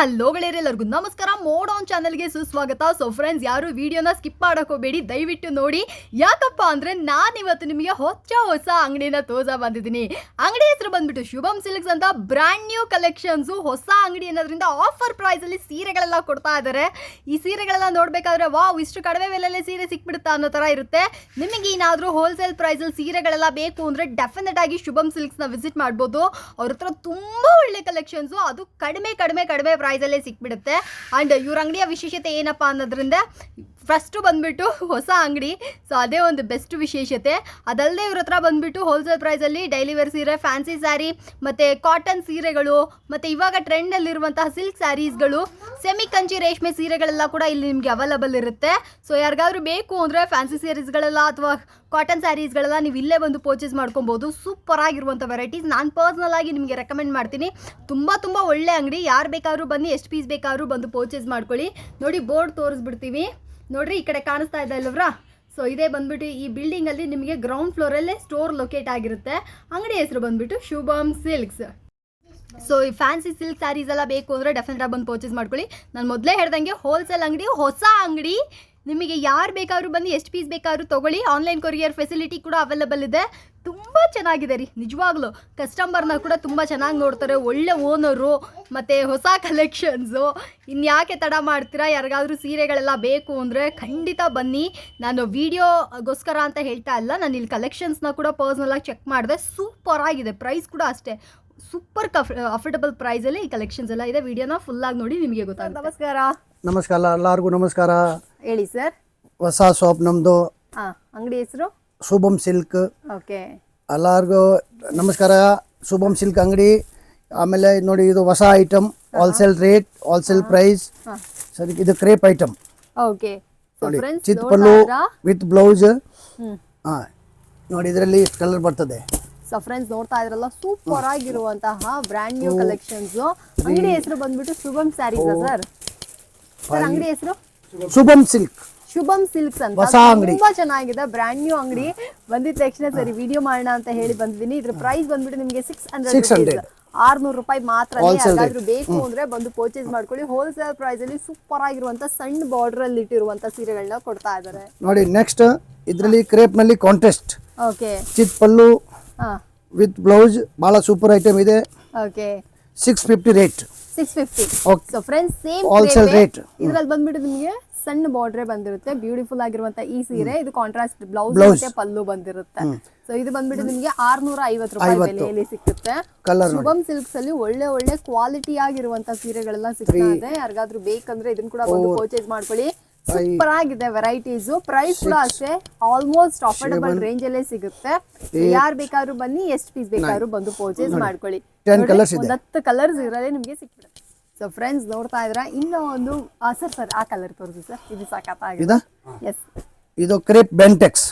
Hello ಗೆಳೆಯರೆಲ್ಲರಿಗೂ ನಮಸ್ಕಾರ. Mode on ಚಾನಲ್ಗೆ ಸುಸ್ವಾಗತ. ಸೊ ಫ್ರೆಂಡ್ಸ್ ಯಾರು ವಿಡಿಯೋನ ಸ್ಕಿಪ್ ಮಾಡೋಕೋಬೇಡಿ ದಯವಿಟ್ಟು ನೋಡಿ. ಯಾಕಪ್ಪ ಅಂದ್ರೆ ನಾನು ಇವತ್ತು ನಿಮಗೆ ಹೊಸ ಹೊಸ ಅಂಗಡಿನ ತೋಜ ಬಂದಿದ್ದೀನಿ. ಅಂಗಡಿ ಹೆಸರು ಬಂದ್ಬಿಟ್ಟು ಶುಭಂ ಸಿಲ್ಕ್ಸ್ ಅಂತ ಬ್ರ್ಯಾಂಡ್ ನ್ಯೂ ಕಲೆಕ್ಷನ್ಸ್ ಹೊಸ ಅಂಗಡಿ ಅನ್ನೋದ್ರಿಂದ ಆಫರ್ ಪ್ರೈಸಲ್ಲಿ ಸೀರೆಗಳೆಲ್ಲ ಕೊಡ್ತಾ ಇದ್ದಾರೆ ಈ ಸೀರೆಗಳೆಲ್ಲ ನೋಡಬೇಕಾದ್ರೆ ವಾವ್ ಇಷ್ಟು ಕಡಿಮೆ ಬೆಲೆಯಲ್ಲೇ ಸೀರೆ ಸಿಕ್ಬಿಡುತ್ತಾ ಅನ್ನೋ ಥರ ಇರುತ್ತೆ. ನಿಮಗೆ ಏನಾದರೂ ಹೋಲ್ಸೇಲ್ ಪ್ರೈಸಲ್ಲಿ ಸೀರೆಗಳೆಲ್ಲ ಬೇಕು ಅಂದ್ರೆ ಡೆಫಿನೆಟ್ ಆಗಿ ಶುಭಂ ಸಿಲ್ಕ್ಸ್ನ ವಿಸಿಟ್ ಮಾಡ್ಬೋದು. ಅವ್ರ ಹತ್ರ ತುಂಬ ಒಳ್ಳೆ ಕಲೆಕ್ಷನ್ಸ್ ಅದು ಕಡಿಮೆ ಕಡಿಮೆ ಕಡಿಮೆ ಪ್ರೈಸಲ್ಲೇ ಸಿಕ್ಬಿಡುತ್ತೆ. ಆ್ಯಂಡ್ ಇವ್ರ ಅಂಗಡಿಯ ವಿಶೇಷತೆ ಏನಪ್ಪ ಅನ್ನೋದ್ರಿಂದ ಫಸ್ಟು ಬಂದ್ಬಿಟ್ಟು ಹೊಸ ಅಂಗಡಿ. ಸೊ ಅದೇ ಒಂದು ಬೆಸ್ಟ್ ವಿಶೇಷತೆ. ಅದಲ್ಲದೆ ಇವ್ರ ಹತ್ರ ಬಂದ್ಬಿಟ್ಟು ಹೋಲ್ಸೇಲ್ ಪ್ರೈಸಲ್ಲಿ ಡೈಲಿ ವೇರ್ ಸೀರೆ ಫ್ಯಾನ್ಸಿ ಸ್ಯಾರಿ ಮತ್ತು ಕಾಟನ್ ಸೀರೆಗಳು, ಮತ್ತು ಇವಾಗ ಟ್ರೆಂಡಲ್ಲಿರುವಂತಹ ಸಿಲ್ಕ್ ಸ್ಯಾರೀಸ್ಗಳು ಸೆಮಿ ಕಂಚಿ ರೇಷ್ಮೆ ಸೀರೆಗಳೆಲ್ಲ ಕೂಡ ಇಲ್ಲಿ ನಿಮಗೆ ಅವೈಲಬಲ್ ಇರುತ್ತೆ. ಸೊ ಯಾರಿಗಾದ್ರೂ ಬೇಕು ಅಂದರೆ ಫ್ಯಾನ್ಸಿ ಸ್ಯಾರೀಸ್ಗಳೆಲ್ಲ ಅಥವಾ ಕಾಟನ್ ಸ್ಯಾರೀಸ್ಗಳೆಲ್ಲ ನೀವು ಇಲ್ಲೇ ಬಂದು ಪರ್ಚೇಸ್ ಮಾಡ್ಕೊಬೋದು. ಸೂಪರ್ ಆಗಿರುವಂಥ ವೆರೈಟೀಸ್ ನಾನು ಪರ್ಸ್ನಲ್ ಆಗಿ ನಿಮಗೆ ರೆಕಮೆಂಡ್ ಮಾಡ್ತೀನಿ. ತುಂಬ ತುಂಬ ಒಳ್ಳೆ ಅಂಗಡಿ. ಯಾರು ಬೇಕಾದ್ರೂ ಬನ್ನಿ, ಎಷ್ಟು ಪೀಸ್ ಬೇಕಾದ್ರೂ ಬಂದು ಪರ್ಚೇಸ್ ಮಾಡ್ಕೊಳ್ಳಿ. ನೋಡಿ ಬೋರ್ಡ್ ತೋರಿಸ್ಬಿಡ್ತೀವಿ. ನೋಡ್ರಿ ಈ ಕಡೆ ಕಾಣಿಸ್ತಾ ಇದೆ ಅಲ್ವ್ರಾ ಸೊ ಇದೇ ಬಂದ್ಬಿಟ್ಟು ಈ ಬಿಲ್ಡಿಂಗಲ್ಲಿ ನಿಮಗೆ ಗ್ರೌಂಡ್ ಫ್ಲೋರಲ್ಲೇ ಸ್ಟೋರ್ ಲೊಕೇಟ್ ಆಗಿರುತ್ತೆ. ಅಂಗಡಿ ಹೆಸರು ಬಂದ್ಬಿಟ್ಟು ಶುಭಮ್ ಸಿಲ್ಕ್ಸ್ ಸೊ ಈ ಫ್ಯಾನ್ಸಿ ಸಿಲ್ಕ್ ಸ್ಯಾರೀಸ್ ಎಲ್ಲ ಬೇಕು ಅಂದರೆ ಡೆಫಿನೆಟ್ ಆಗಿ ಬಂದು ಪರ್ಚೇಸ್ ಮಾಡ್ಕೊಳ್ಳಿ. ನಾನು ಮೊದಲೇ ಹೇಳ್ದಂಗೆ ಹೋಲ್ಸೇಲ್ ಅಂಗಡಿ, ಹೊಸ ಅಂಗಡಿ. ನಿಮಗೆ ಯಾರು ಬೇಕಾದ್ರೂ ಬಂದು ಎಷ್ಟು ಪೀಸ್ ಬೇಕಾದ್ರೂ ತೊಗೊಳ್ಳಿ. ಆನ್ಲೈನ್ ಕೊರಿಯರ್ ಫೆಸಿಲಿಟಿ ಕೂಡ ಅವೈಲಬಲ್ ಇದೆ. ತುಂಬ ಚೆನ್ನಾಗಿದೆ ರೀ ನಿಜವಾಗ್ಲೂ. ಕಸ್ಟಮರ್ನ ಕೂಡ ತುಂಬ ಚೆನ್ನಾಗಿ ನೋಡ್ತಾರೆ ಒಳ್ಳೆ ಓನರು ಮತ್ತು ಹೊಸ ಕಲೆಕ್ಷನ್ಸು ಇನ್ಯಾಕೆ ತಡ ಮಾಡ್ತೀರಾ? ಯಾರಿಗಾದ್ರೂ ಸೀರೆಗಳೆಲ್ಲ ಬೇಕು ಅಂದರೆ ಖಂಡಿತ ಬನ್ನಿ. ನಾನು ವೀಡಿಯೋಗೋಸ್ಕರ ಅಂತ ಹೇಳ್ತಾ ಇಲ್ಲ ನಾನು ಇಲ್ಲಿ ಕಲೆಕ್ಷನ್ಸ್ನ ಕೂಡ ಪರ್ಸ್ನಲಾಗಿ ಚೆಕ್ ಮಾಡಿದೆ. ಸೂಪರ್ ಆಗಿದೆ ಪ್ರೈಸ್ ಕೂಡ ಅಷ್ಟೇ. ಸೂಪರ್ ಕಫ್ ಪ್ರೈಸ್ ಪ್ರೈಸಲ್ಲಿ ಈ ಕಲೆಕ್ಷನ್ಸ್ ಎಲ್ಲ ಇದೆ. ವಿಡಿಯೋನ ಫುಲ್ಲಾಗಿ ನೋಡಿ ನಿಮಗೆ ಗೊತ್ತಾಗುತ್ತೆ. ನಮಸ್ಕಾರ. ನಮಸ್ಕಾರ ಎಲ್ಲರಿಗೂ ನಮಸ್ಕಾರ. ಹೇಳಿ ಸರ್ ಹೊಸ ಶಾಪ್ ನಮ್ಮದು ಹಾಂ ಅಂಗಡಿ ಹೆಸರು? ಶುಭಮ್ ಸಿಲ್ಕ್. ಓಕೆ. ಎಲ್ಲರಿಗೂ ನಮಸ್ಕಾರ. ಶುಭಂ ಸಿಲ್ಕ್ ಅಂಗಡಿ. ಆಮೇಲೆ ನೋಡಿ ಇದು ಹೊಸ item wholesale rate wholesale price ಸರಿ ಇದು ಕ್ರೇಪ್ ಐಟಮ್ ಓಕೆ. ನೋಡಿ ಚಿತ್ ಪಲ್ಲು ವಿತ್ ಬ್ಲೌಸ್ ಹಾ. ನೋಡಿ ಇದರಲ್ಲಿ ಕಲರ್ ಬರ್ತದೆ. ಸೊ ಫ್ರೆಂಡ್ಸ್ ನೋಡ್ತಾ ಇದ್ರಲ್ಲ ಸೂಪರ್ ಆಗಿರುವಂತಹ ಬ್ರ್ಯಾಂಡ್ ನ್ಯೂ ಕಲೆಕ್ಷನ್ಸ್ ಅಂಗಡಿ ಹೆಸರು ಬಂದ್ಬಿಟ್ಟು ಶುಭಂ ಸ್ಯಾರೀಸ್ ಸರ್ ಅಂಗಡಿ ಹೆಸರು? ಶುಭಂ ಸಿಲ್ಕ್. ಶುಭಂ ಸಿಲ್ಕ್ಸ್ ಅಂತ. ತುಂಬಾ ಚೆನ್ನಾಗಿದೆ ಬ್ರ್ಯಾಂಡ್ ನ್ಯೂ ಅಂಗಡಿ. ಬಂದಿದ ತಕ್ಷಣ ಸರಿ ವಿಡಿಯೋ ಮಾಡೋಣ ಅಂತ ಹೇಳಿ ಬಂದಿದ್ದೀನಿ. ಇದ್ರ ಪ್ರೈಸ್ ಬಂದ್ಬಿಟ್ಟು ನಿಮಗೆ ಸಿಕ್ಸ್ ಹಂಡ್ರೆಡ್ 600. ಆರ್ನೂರು ರೂಪಾಯಿ ಮಾತ್ರ ಯಾರಾದ್ರೂ ಬೇಕು ಅಂದ್ರೆ ಬಂದು ಪರ್ಚೇಸ್ ಮಾಡ್ಕೊಳ್ಳಿ. ಹೋಲ್ಸೇಲ್ ಪ್ರೈಸ್ ಅಲ್ಲಿ ಸೂಪರ್ ಆಗಿರುವಂತ ಸಣ್ಣ ಬಾರ್ಡರ್ ಅಲ್ಲಿ ಇಟ್ಟಿರುವಂತ ಸೀರೆಗಳನ್ನ ಕೊಡ್ತಾ ಇದಾರೆ ನೋಡಿ ನೆಕ್ಸ್ಟ್ ಇದರಲ್ಲಿ ಕ್ರೇಪ್ನಲ್ಲಿ ಕಾಂಟೆಸ್ಟ್ ಓಕೆ ಚಿತ್ ಪಲ್ಲು ಹಾ. ವಿತ್ ಬ್ಲೌಸ್ ಬಹಳ ಸೂಪರ್ ಐಟಮ್ ಇದೆ. Okay six fifty rate six fifty okay friends same wholesale rate ಇದ್ರಲ್ಲಿ ಬಂದ್ಬಿಟ್ಟು ನಿಮಗೆ ಸಣ್ಣ ಬಾರ್ಡ್ರೆ ಬಂದಿರುತ್ತೆ ಬ್ಯೂಟಿಫುಲ್ ಆಗಿರುವಂತ ಈ ಸೀರೆ ಇದು ಕಾಂಟ್ರಾಸ್ಟ್ ಬ್ಲೌಸ್. ಮತ್ತೆ ಪಲ್ಲು ಬಂದಿರುತ್ತೆ. ಸೊ ಇದು ಬಂದ್ಬಿಟ್ಟು ನಿಮಗೆ ಆರ್ನೂರ ಐವತ್ತು. ರೂಪಾಯಿ ಬೆಲೆಯಲ್ಲಿ ಸಿಕ್ಕುತ್ತೆ. ಶುಭಂ ಸಿಲ್ಕ್ಸ್ ಅಲ್ಲಿ ಒಳ್ಳೆ ಒಳ್ಳೆ ಕ್ವಾಲಿಟಿ ಆಗಿರುವಂತ ಸೀರೆಗಳೆಲ್ಲ ಸಿಗ್ತಾ ಇದೆ. ಯಾರಿಗಾದ್ರೂ ಬೇಕಂದ್ರೆ ಇದನ್ನ ಕೂಡ ಬಂದು ಪರ್ಚೇಸ್ ಮಾಡ್ಕೊಳ್ಳಿ. ಸೂಪರ್ ಆಗಿದೆ ವೆರೈಟೀಸ್ ಪ್ರೈಸ್ ಕೂಡ ಅಷ್ಟೇ. ಆಲ್ಮೋಸ್ಟ್ ಅಫೋರ್ಡಬಲ್ ರೇಂಜ್ ಅಲ್ಲೇ ಸಿಗುತ್ತೆ. ಯಾರು ಬೇಕಾದ್ರೂ ಬನ್ನಿ ಎಷ್ಟು ಪೀಸ್ ಬೇಕಾದ್ರೂ ಬಂದು ಪರ್ಚೇಸ್ ಮಾಡ್ಕೊಳ್ಳಿ. ಹತ್ತು ಕಲರ್ಸ್ ಇರೋದೇ ನಿಮ್ಗೆ ಸಿಕ್ಬಿಡುತ್ತೆ. ಸೊ ಫ್ರೆಂಡ್ಸ್ ನೋಡ್ತಾ ಇದ್ರ ಇನ್ನೂ ಒಂದು ಸರ್ ಸರ್ ಆ ಕಲರ್ ತೋರಿಸಿ ಸರ್. ಇದು ಸಾಕತ್ತಾಗಿದೆ ಇದಾ? ಎಸ್ ಇದು ಕ್ರೇಪ್ ಬೆಂಟೆಕ್ಸ್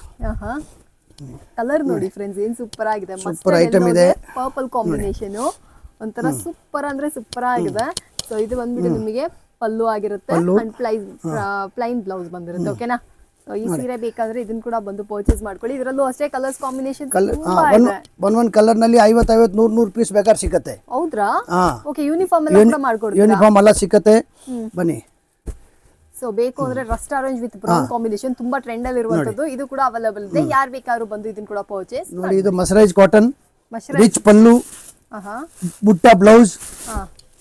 ಕಲರ್ ನೋಡಿ ಫ್ರೆಂಡ್ಸ್ ಏನ್ ಸೂಪರ್ ಆಗಿದೆ ಸೂಪರ್ ಐಟಮ್ ಇದೆ. ಪರ್ಪಲ್ ಕಾಂಬಿನೇಷನ್ ಒಂಥರ ಸೂಪರ್ ಅಂದ್ರೆ ಸೂಪರ್ ಆಗಿದೆ ಸೊ ಇದು ಬಂದ್ಬಿಟ್ಟು ನಿಮಗೆ ಪಲ್ಲು ಆಗಿರುತ್ತೆ. ಅಂಡ್ ಪ್ಲೈನ್ ಪ್ಲೈನ್ ಬ್ಲೌಸ್ ಬಂದಿರುತ್ತೆ ಓಕೆನಾ ಈ ಸೀರೆ ಬೇಕಾದ್ರೆ ಇದನ್ನ ಕೂಡ ಬಂದು ಪರ್ಚೇಸ್ ಮಾಡ್ಕೊಳ್ಳಿ. ಇದರಲ್ಲೂ ಅಷ್ಟೇ ಕಲರ್ಸ್ ಕಾಂಬಿನೇಷನ್ ಒನ್ ಇದೆ. ಒನ್ ಕಲರ್ನಲ್ಲಿ ಐವತ್ತು ಐವತ್ತು ನೂರು ನೂರು ಪೀಸ್ ಬೇಕಾದ್ರೆ ಸಿಕ್ಕತ್ತೆ ಹೌದ್ರಾ? ಓಕೆ ಯೂನಿಫಾರ್ಮ್ ಎಲ್ಲ ಕೂಡ ಮಾಡ್ಕೊಡ್ತೀರಾ ಯೂನಿಫಾರ್ಮ್ ಎಲ್ಲ ಸಿಕ್ಕತ್ತೆ ಬನ್ನಿ. ಸೊ ಬೇಕು ಅಂದ್ರೆ rust orange with brown combination ತುಂಬಾ ಟ್ರೆಂಡ್ ಅಲ್ಲಿ ಇರುವಂತದ್ದು. ಇದು ಕೂಡ ಅವೈಲೇಬಲ್ ಇದೆ. ಯಾರು ಬೇಕಾದ್ರೂ ಬಂದು ಇದನ್ನ ಕೂಡ ಪರ್ಚೇಸ್ ನೋಡಿ ಇದು ಮಸರೈಸ್ ಕಾಟನ್ ರಿಚ್ ಪಲ್ಲು ಬುಟ್ಟ ಬ್ಲೌಸ್ ಹಾ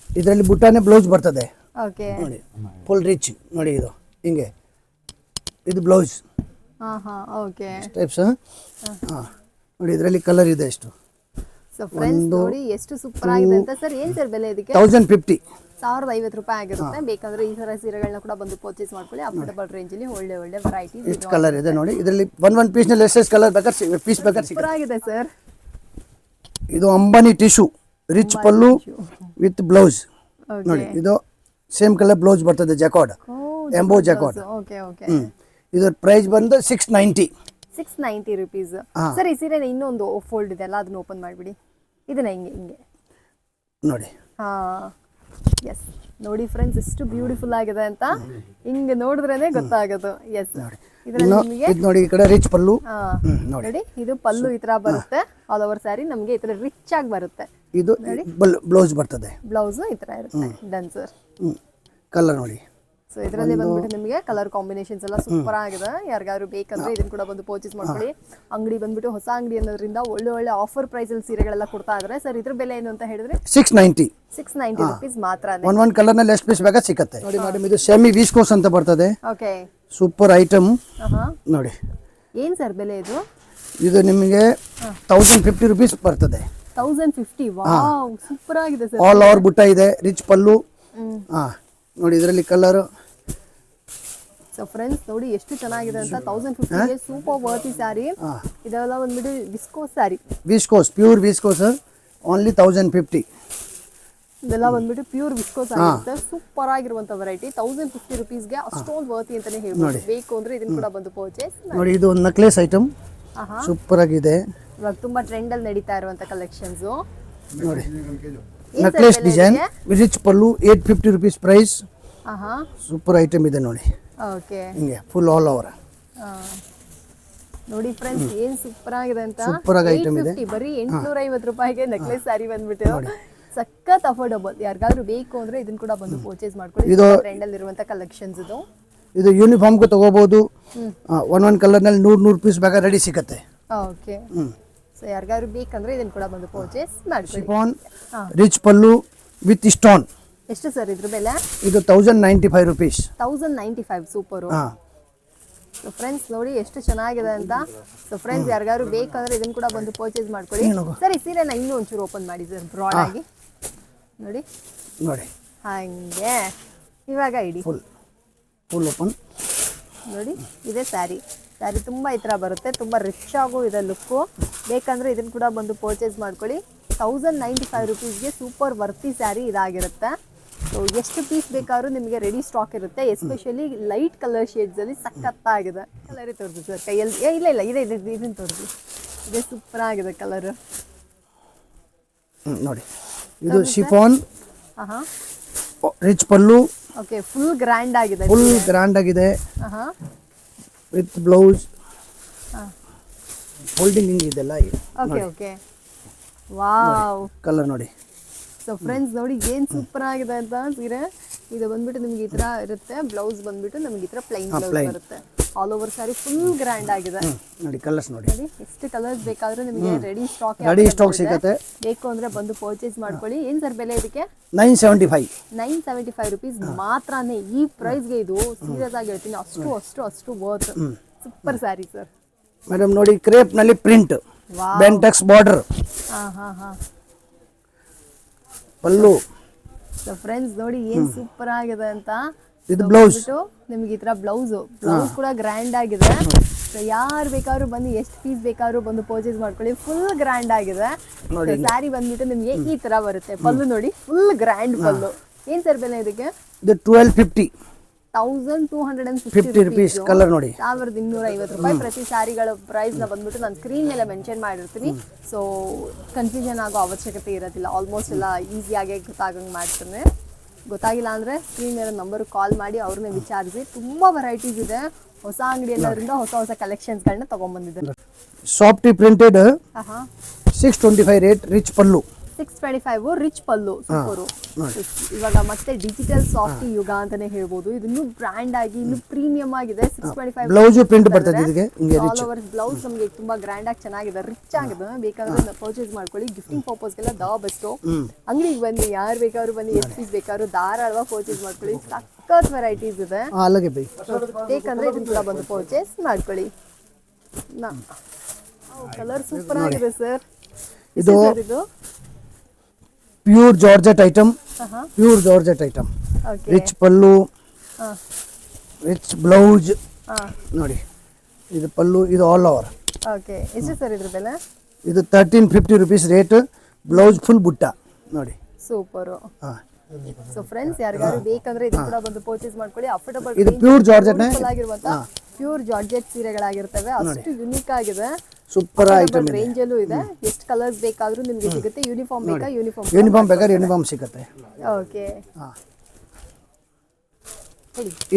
ಇದರಲ್ಲಿ ಬುಟ್ಟಾನೇ ಬ್ಲೌಸ್ ಬರ್ತದೆ. ಓಕೆ ನೋಡಿ ಫುಲ್ ರಿಚ್ ನೋಡಿ ಇದು. ಹಿಂಗೆ. ಇದು ಬ್ಲೌಸ್ ಹಾ ಹಾ ಓಕೆ ಟೈಪ್ಸ್ ಹಾಂ? ನೋಡಿ ಇದರಲ್ಲಿ ಕಲರ್ ಇದೆ ಎಷ್ಟು. ಸೊ ಫ್ರೆಂಡ್ಸ್ ನೋಡಿ ಎಷ್ಟು ಸೂಪರ್ ಆಗಿದೆ ಅಂತ ಸರ್ ಏನು ಸರ್ ಬೆಲೆ ಇದಕ್ಕೆ? ತೌಸಂಡ್ ಫಿಫ್ಟಿ ಸಾವಿರದ ಐವತ್ತು ರೂಪಾಯಿ ಆಗಿರುತ್ತೆ. ಬೇಕಂದ್ರೆ ಈ ತರ ಸೀರೆಗಳನ್ನ ಕೂಡ ಬಂದು ಪರ್ಚೇಸ್ ಮಾಡ್ಕೊಳ್ಳಿ. ಅಫೋರ್ಡಬಲ್ ರೇಂಜ್ ಅಲ್ಲಿ ಒಳ್ಳೆ ಒಳ್ಳೆ ವೆರೈಟೀಸ್ ಎಷ್ಟು ಕಲರ್ ಇದೆ ನೋಡಿ. ಇದರಲ್ಲಿ ಒನ್ ಒನ್ ಪೀಸ್ನಲ್ಲಿ ಎಷ್ಟೆಷ್ಟು ಕಲರ್ ಬೇಕಾದ್ರೆ ಪೀಸ್ ಬೇಕಾದ್ರೆ ಸೂಪರ್ ಆಗಿದೆ ಸರ್ ಇದು Ambani tissue rich pallu with blouse ನೋಡಿ ಇದು ಸೇಮ್ ಕಲರ್ ಬ್ಲೌಸ್ ಬರ್ತದೆ ಜಕಾರ್ಡ್ ಎಂಬೋ ಜಕಾರ್ಡ್ ಓಕೆ ಓಕೆ ಹ್ಮ್ ಇದು ಪ್ರೈಸ್ ಬಂದು six ninety six ninety rupees ಹಾ. ಸರ್ ಈ ಸೀರೆ ಇನ್ನೊಂದು ಫೋಲ್ಡ್ ಇದೆ ಅಲ್ಲ ಅದನ್ನ ಓಪನ್ ಮಾಡಿಬಿಡಿ. ಇದನ್ನ ಹಿಂಗೆ ಹಿಂಗೆ. ನೋಡಿ. ಹಾ. ಎಸ್ ನೋಡಿ ಫ್ರೆಂಡ್ಸ್ ಎಷ್ಟು ಬ್ಯೂಟಿಫುಲ್ ಆಗಿದೆ ಅಂತ. ಹಿಂಗೆ ನೋಡಿದ್ರೇನೆ ಗೊತ್ತಾಗೋದು. ಎಸ್ ಇದರಲ್ಲಿ ಇನ್ನು ನಿಮಗೆ ಇದು ನೋಡಿ ಈ ಕಡೆ ರಿಚ್ ಪಲ್ಲು. ಹಾ. ಹ್ಮ್ ನೋಡಿ. ನೋಡಿ ಇದು ಪಲ್ಲು ಈ ತರ ಬರುತ್ತೆ. ಆಲ್ ಓವರ್ ಸ್ಯಾರಿ ನಮಗೆ ಈ ತರ ರಿಚ್ ಆಗಿ ಬರುತ್ತೆ. ಇದು ಬ್ಲೌಸ್ ಬರ್ತದೆ. ಬ್ಲೌಸ್ ಈ ತರ ಇರುತ್ತೆ. ಡನ್ ಸರ್ ಕಲರ್ ನೋಡಿ. ಸೊ ಇದರಲ್ಲಿ ಬಂದ್ಬಿಟ್ಟು ನಿಮಗೆ ಕಲರ್ ಕಾಂಬಿನೇಷನ್ಸ್ ಎಲ್ಲ ಸೂಪರ್ ಆಗಿದೆ. ಯಾರಿಗಾದ್ರು ಬೇಕಂದ್ರೆ ಇದನ್ನ ಕೂಡ ಬಂದು ಪರ್ಚೇಸ್ ಮಾಡ್ಕೊಳ್ಳಿ. ಅಂಗಡಿ ಬಂದ್ಬಿಟ್ಟು ಹೊಸ ಅಂಗಡಿ ಅನ್ನೋದ್ರಿಂದ ಒಳ್ಳೆ ಒಳ್ಳೆ ಆಫರ್ ಪ್ರೈಸ್ ಅಲ್ಲಿ ಸೀರೆಗಳೆಲ್ಲ ಕೊಡ್ತಾ ಇದಾರೆ. ಸರ್ ಇದ್ರ ಬೆಲೆ ಏನು ಅಂತ ಹೇಳಿದ್ರೆ? Six ninety six ninety rupees ಮಾತ್ರ ಒನ್ ಒನ್ ಕಲರ್ನಲ್ಲಿ ಎಷ್ಟು ಪೀಸ್ ಬೇಕಾ ಸಿಕ್ಕತ್ತೆ. ನೋಡಿ ಮೇಡಮ್ ಇದು ಸೆಮಿ ವೀಸ್ಕೋಸ್ ಅಂತ ಬರ್ತದೆ. ಓಕೆ ಸೂಪರ್ ಐಟಮ್ ಹಾ ನೋಡಿ. ಏನ್ ಸರ್ ಬೆಲೆ ಇದು? ಇದು ನಿಮಗೆ ತೌಸಂಡ್ ಫಿಫ್ಟಿ ರುಪೀಸ್ ಬರ್ತದೆ. ತೌಸಂಡ್ ಫಿಫ್ಟಿ ಸೂಪರ್ ಆಗಿದೆ ಸರ್ ಆಲ್ ಓವರ್ ಬುಟ್ಟ ಇದೆ ರಿಚ್ ಪಲ್ಲು. ಹಾಂ. ನೋಡಿ ಇದರಲ್ಲಿ ಕಲರ್ ಸೊ ಫ್ರೆಂಡ್ಸ್ ನೋಡಿ ಎಷ್ಟು ಚೆನ್ನಾಗಿದೆ ಅಂತ thousand fifty super worthy sari ಇದೆಲ್ಲ ಬಂದ್ಬಿಟ್ಟು viscose sari viscose pure viscose only thousand fifty ಇದೆಲ್ಲ ಬಂದ್ಬಿಟ್ಟು ಪ್ಯೂರ್ ವಿಸ್ಕೋಸ್ ಆಗಿರುತ್ತೆ ಸೂಪರ್ ಆಗಿರುವಂತ ವೆರೈಟಿ ತೌಸಂಡ್ ಫಿಫ್ಟಿ ರುಪೀಸ್ಗೆ ಅಷ್ಟೊಂದು ವರ್ತಿ ಅಂತಾನೆ ಹೇಳ್ಬೋದು. ಬೇಕು ಅಂದ್ರೆ ಇದನ್ನ ಕೂಡ ಬಂದು ಪರ್ಚೇಸ್ ನೋಡಿ ಇದು ಒಂದು ನೆಕ್ಲೇಸ್ ಐಟಮ್ ಆಹಾ. ಸೂಪರ್ ಆಗಿದೆ ಇವಾಗ ತುಂಬಾ ಟ್ರೆಂಡ್ ಅಲ್ಲಿ ನಡೀತಾ ಇರುವಂತ ಕಲೆಕ್ಷನ್ಸ್ ನೋಡಿ. Necklace design rich pallu eight fifty rupees price ಆಹಾ. ಸೂಪರ್ ಐಟಮ್ ಇದೆ ನೋಡಿ. ಓಕೆ ಹಿಂಗೆ ಫುಲ್ ಆಲ್ ಓವರ್ ನೋಡಿ ಫ್ರೆಂಡ್ಸ್ ಏನ್ ಸೂಪರ್ ಆಗಿದೆ ಅಂತ? ಸೂಪರ್ ಆಗಿ ಐಟಮ್ ಇದೆ. 850, ಬರೀ ಎಂಟ್ನೂರ ಐವತ್ತು ರೂಪಾಯಿಗೆ ನೆಕ್ಲೆಸ್ ಸ್ಯಾರಿ ಬಂದ್ಬಿಟ್ಟು ಸಖತ್ ಅಫೋರ್ಡಬಲ್ ಯಾರಿಗಾದ್ರೂ ಬೇಕು ಅಂದ್ರೆ ಇದನ್ನ ಕೂಡ ಬಂದು ಪರ್ಚೇಸ್ ಮಾಡ್ಕೊಳ್ಳಿ. ಇದು- ಟ್ರೆಂಡ್ ಅಲ್ಲಿ ಇರುವಂತ ಕಲೆಕ್ಷನ್ಸ್ ಇದು. ಇದು ಯೂನಿಫಾರ್ಮ್ ಯೂನಿಫಾರ್ಮ್ಗೂ ತಗೋಬೋದು. ಒನ್ ಒನ್ ಕಲರ್ನಲ್ಲಿ ನೂರು ನೂರು ಪೀಸ್ ಬೇಕಾದ್ರೆ ರೆಡಿ ಸಿಗುತ್ತೆ. ಓಕೆ ಸೊ ಯಾರಿಗಾದ್ರೂ ಬೇಕಂದ್ರೆ ಇದನ್ನ ಕೂಡ ಬಂದು ಪರ್ಚೇಸ್ ಮಾಡ್ಕೊಳ್ಳಿ. Chiffon rich pallu with stone ಎಷ್ಟು ಸರ್ ಇದ್ರ ಬೆಲೆ? ಇದು thousand ninety five rupees thousand ninety five super ಹಾಂ. ಸೊ ಫ್ರೆಂಡ್ಸ್ ನೋಡಿ ಎಷ್ಟು ಚೆನ್ನಾಗಿದೆ ಅಂತ. ಸೊ ಫ್ರೆಂಡ್ಸ್ ಯಾರಿಗಾದ್ರು ಬೇಕಂದ್ರೆ ಇದನ್ನ ಕೂಡ ಬಂದು ಪರ್ಚೇಸ್ ಮಾಡ್ಕೊಳ್ಳಿ. ಸರಿ ಸೀರೆನ ಇನ್ನೂ ಒಂಚೂರು ಓಪನ್ ಮಾಡಿ ಸರ್ ಬ್ರಾಡ್ ಆಗಿ. ನೋಡಿ. ನೋಡಿ. ಹಾಗೆ. ಇವಾಗ ಇಡಿ. ಫುಲ್ ಫುಲ್ ಓಪನ್ ನೋಡಿ ಇದೆ ಸ್ಯಾರಿ. ಸ್ಯಾರಿ ತುಂಬ ಈ ಥರ ಬರುತ್ತೆ ತುಂಬ ರಿಚ್ ಆಗು ಇದೆ ಲುಕ್ಕು ಬೇಕಂದ್ರೆ ಇದನ್ನು ಕೂಡ ಬಂದು ಪರ್ಚೇಸ್ ಮಾಡ್ಕೊಳ್ಳಿ. ತೌಸಂಡ್ ನೈಂಟಿ ಫೈವ್ ರುಪೀಸ್ಗೆ ಸೂಪರ್ ವರ್ತಿ ಸ್ಯಾರಿ ಇದಾಗಿರುತ್ತೆ. ಸೊ ಎಷ್ಟು ಪೀಸ್ ಬೇಕಾದ್ರೂ ನಿಮಗೆ ರೆಡಿ ಸ್ಟಾಕ್ ಇರುತ್ತೆ. ಎಸ್ಪೆಷಲಿ ಲೈಟ್ ಕಲರ್ ಶೇಡ್ಸಲ್ಲಿ ಸಖತ್ತಾಗಿದೆ. ಕಲರೇ ತೋರಿಸಿ ಸರ್ ಕೈಯಲ್ಲಿ ಏ ಇಲ್ಲ ಇಲ್ಲ ಇದೆ ಇದೆ ಇದನ್ನು ತೋರಿಸಿ ಇದೆ ಸೂಪರ್ ಆಗಿದೆ ಕಲರ್ ನೋಡಿ. ಇದು ಶಿಫಾನ್ ಹಾಂ rich pallu. Okay full grand ಆಗಿದೆ ಫುಲ್ ಗ್ರ್ಯಾಂಡ್ ಆಗಿದೆ. ಹಾಂ. ವಿತ್ ಬ್ಲೌಸ್ ಹಿಂಗೆ ಇದೆಲ್ಲ. ಓಕೆ ಓಕೆ ವಾವ್ ಕಲರ್ ನೋಡಿ. ಸೊ ಫ್ರೆಂಡ್ಸ್ ನೋಡಿ ಏನ್ ಸೂಪರ್ ಆಗಿದೆ ಅಂತ ಸೀರೆ ಇದು ಬಂದ್ಬಿಟ್ಟು ನಿಮ್ಗೆ ಈ ತರ ಇರುತ್ತೆ. ಬ್ಲೌಸ್ ಬಂದ್ಬಿಟ್ಟು ನಮ್ಗೆ ಈ ಥರ ಪ್ಲೈನ್ ಬ್ಲೌಸ್ ಬರುತ್ತೆ. All over sari full grand ಆಗಿದೆ. ನೋಡಿ ಕಲರ್ಸ್ ನೋಡಿ. ನೋಡಿ ಎಷ್ಟು ಕಲರ್ಸ್ ಬೇಕಾದ್ರೂ ನಿಮಗೆ ರೆಡಿ ಸ್ಟಾಕ್ ರೆಡಿ ಸ್ಟಾಕ್ ಸಿಗುತ್ತೆ. ಬೇಕು ಅಂದ್ರೆ ಬಂದು ಪರ್ಚೇಸ್ ಮಾಡ್ಕೊಳ್ಳಿ. ಏನ್ ಸರ್ ಬೆಲೆ ಇದಕ್ಕೆ? Nine seventy five nine seventy five rupees ಮಾತ್ರನೇ. ಈ ಪ್ರೈಸ್ಗೆ ಇದು ಸೀರಿಯಸ್ ಆಗಿ ಹೇಳ್ತೀನಿ. ಅಷ್ಟು ಅಷ್ಟು ಅಷ್ಟು worth super sari sir madam ನೋಡಿ ಕ್ರೇಪ್ನಲ್ಲಿ ಪ್ರಿಂಟ್ ವಾ ಬೆಂಟೆಕ್ಸ್ ಬಾರ್ಡರ್ ಹಾ ಹಾ ಹಾ. ಪಲ್ಲು. ಸೊ ಫ್ರೆಂಡ್ಸ್ ನೋಡಿ ಏನ್ ಸೂಪರ್ ಆಗಿದೆ ಅಂತ ಇದು ಬ್ಲೌಸ್ ನಿಮ್ಗೆ ಈ ತರ ಬ್ಲೌಸ್ ಬ್ಲೌಸ್ ಕೂಡ ಗ್ರ್ಯಾಂಡ್ ಆಗಿದೆ. ಸೊ ಯಾರು ಬೇಕಾದ್ರೂ ಬಂದು ಎಷ್ಟು ಪೀಸ್ ಬೇಕಾದ್ರೂ ಬಂದು ಪರ್ಚೇಸ್ ಮಾಡ್ಕೊಳ್ಳಿ. ಫುಲ್ ಗ್ರ್ಯಾಂಡ್ ಆಗಿದೆ. ಸ್ಯಾರಿ ಬಂದ್ಬಿಟ್ಟು ನಿಮ್ಗೆ ಈ ತರ ಬರುತ್ತೆ. ಪಲ್ಲು ನೋಡಿ ಫುಲ್ ಗ್ರ್ಯಾಂಡ್ ಪಲ್ಲು. ಏನ್ ಸರ್ ಬೆಲೆ ಇದಕ್ಕೆ? ಇದು twelve fifty thousand two hundred and fifty rupees colour ನೋಡಿ. ಸಾವಿರದ ಇನ್ನೂರ ಐವತ್ತು ರೂಪಾಯಿ ಪ್ರತಿ ಸಾರಿಗಳ ಪ್ರೈಸ್ನ ಬಂದ್ಬಿಟ್ಟು ನಾನು ಸ್ಕ್ರೀನ್ ಮೇಲೆ ಮೆನ್ಷನ್ ಮಾಡಿರ್ತೀನಿ. ಸೊ ಕನ್ಫ್ಯೂಷನ್ ಆಗೋ ಅವಶ್ಯಕತೆ ಇರೋದಿಲ್ಲ. ಆಲ್ಮೋಸ್ಟ್ ಎಲ್ಲ ಈಸಿಯಾಗಿ ಗೊತ್ತಾಗಂಗೆ ಮಾಡ್ತೀನಿ. ಗೊತ್ತಾಗಿಲ್ಲ ಅಂದ್ರೆ ಸ್ಕ್ರೀನ್ ಮೇಲೆ ನಂಬರ್ ಕಾಲ್ ಮಾಡಿ ಅವ್ರನ್ನ ವಿಚಾರಿಸಿ. ತುಂಬಾ ವೆರೈಟೀಸ್ ಇದೆ. ಹೊಸ ಅಂಗಡಿ ಎಲ್ಲರಿಂದ ಹೊಸ ಹೊಸ ಕಲೆಕ್ಷನ್ಸ್ಗಳನ್ನ ತೊಗೊಂಬಂದಿದ್ದಾರೆ softy printed six twenty five rate rich pallu. Six twenty five rich pallu super. ಇವಾಗ ಮತ್ತೆ ಡಿಜಿಟಲ್ ಸಾಫ್ಟಿ ಯುಗ ಅಂತಾನೆ ಹೇಳ್ಬೋದು. ಇದು ಇನ್ನೂ ಬ್ರ್ಯಾಂಡ್ ಆಗಿ ಇನ್ನು ಪ್ರೀಮಿಯಂ ಆಗಿದೆ. Six twenty five blouse print ಬರ್ತದೆ ಇದಕ್ಕೆ ಆಲ್ ಓವರ್ ಬ್ಲೌಸ್ ನಮಗೆ ತುಂಬಾ ಗ್ರ್ಯಾಂಡ್ ಆಗಿ ಚೆನ್ನಾಗಿದೆ ರಿಚ್ ಆಗಿದೆ. ಬೇಕಾದ್ರೆ ಪರ್ಚೇಸ್ ಮಾಡ್ಕೊಳ್ಳಿ. ಗಿಫ್ಟಿಂಗ್ ಪರ್ಪಸ್ಗೆಲ್ಲ ದ ಬೆಸ್ಟು ಅಂಗಡಿಗೆ ಬನ್ನಿ ಯಾರು ಬೇಕಾದ್ರು ಬನ್ನಿ ಎಷ್ಟು ಪೀಸ್ ಬೇಕಾದ್ರು ಧಾರಾಳವಾಗಿ ಪರ್ಚೇಸ್ ಮಾಡ್ಕೊಳ್ಳಿ. ಸಖತ್ ವೆರೈಟೀಸ್ ಇದೆ. ಬೇಕಂದ್ರೆ ಇದನ್ನ ಕೂಡ ಬಂದು ಪರ್ಚೇಸ್ ಮಾಡ್ಕೊಳ್ಳಿ. ಕಲರ್ ಸೂಪರ್ ಆಗಿದೆ ಸರ್ ಇದು. Pure georgette item pure georgette item. Rich pallu ಹಾಂ. ರಿಚ್ ಬ್ಲೌಸ್ ಹಾಂ. ನೋಡಿ ಇದು ಪಲ್ಲು ಇದು ಆಲ್ ಓವರ್ ಓಕೆ ಎಷ್ಟು ಸರ್ ಇದ್ರ ಬೆಲೆ? ಇದು thirteen fifty rupees rate blouse full butta. ನೋಡಿ. ಸೂಪರ್. ಹಾಂ. ಸೊ ಫ್ರೆಂಡ್ಸ್ ಯಾರಿಗಾದ್ರು ಬೇಕಂದ್ರೆ ಇದು ಕೂಡ ಬಂದು ಪರ್ಚೇಸ್ ಮಾಡ್ಕೊಳ್ಳಿ. ಅಫೋರ್ಡಬಲ್ ಇದು ಪ್ಯೂರ್ ಜಾರ್ಜೆಟ್ ಆಗಿರುವಂತ ಪ್ಯೂರ್ ಜಾರ್ಜೆಟ್ ಸೀರೆಗಳಾಗಿರ್ತವೆ. ಅಷ್ಟು ಯುನಿಕ್ ಆಗಿದೆ. ಸೂಪರ್ ಐಟಮ್ ಇದೆ. ರೇಂಜ್ ಅಲ್ಲೂ ಇದೆ. ಎಷ್ಟು ಕಲರ್ಸ್ ಬೇಕಾದರೂ ನಿಮಗೆ ಸಿಗುತ್ತೆ. ಯೂನಿಫಾರ್ಮ್ ಬೇಕಾ? ಯೂನಿಫಾರ್ಮ್ ಯೂನಿಫಾರ್ಮ್ ಬೇಕಾದ್ರೆ ಯೂನಿಫಾರ್ಮ್ ಸಿಗುತ್ತೆ. ಓಕೆ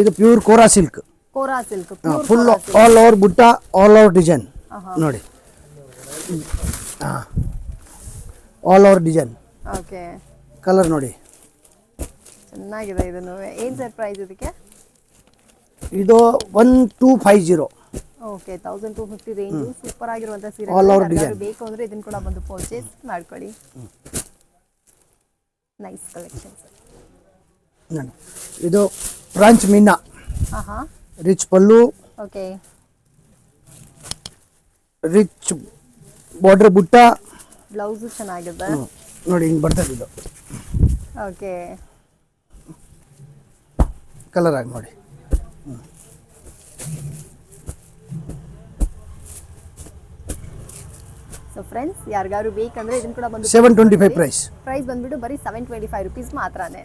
ಇದು pure kora silk kora silk full all over butta all over design ನೋಡಿ. ಹಾಂ. All over design okay colour ನೋಡಿ. ಚೆನ್ನಾಗಿದೆ ಇದನ್ನು. ಏನು ಸರ್ ಪ್ರೈಸ್ ಇದಕ್ಕೆ? ಇದು one two five zero okay thousand two fifty range super ಆಗಿರುವಂಥ ಸೀರೆ All over ಡಿಸೈನ್ design. ಬೇಕು ಅಂದ್ರೆ ಇದನ್ನ ಕೂಡ ಬಂದು ಪರ್ಚೇಸ್ ಮಾಡ್ಕೊಳ್ಳಿ. ನೈಸ್ ಕಲೆಕ್ಷನ್ ನೋಡಿ ಇದು ಫ್ರಾಂಚ್ ಮೀನಾ. ಹಾಂ ಹಾಂ rich pallu. Okay rich border butta. Blouse ಚೆನ್ನಾಗಿದೆ. ಹ್ಮ್. ನೋಡಿ ಹಿಂಗೆ ಬರ್ತದೆ ಇದು. ಓಕೆ ಕಲರ್ ಆಗಿ ನೋಡಿ. ಸೊ ಫ್ರೆಂಡ್ಸ್ ಯಾರಿಗಾದ್ರು ಬೇಕಂದ್ರೆ ಇದನ್ನ ಕೂಡ ಬಂದು seven twenty five price price ಬಂದ್ಬಿಟ್ಟು ಬರೀ ಸೆವೆನ್ ಟ್ವೆಂಟಿ ಫೈವ್ ರುಪೀಸ್ ಮಾತ್ರನೇ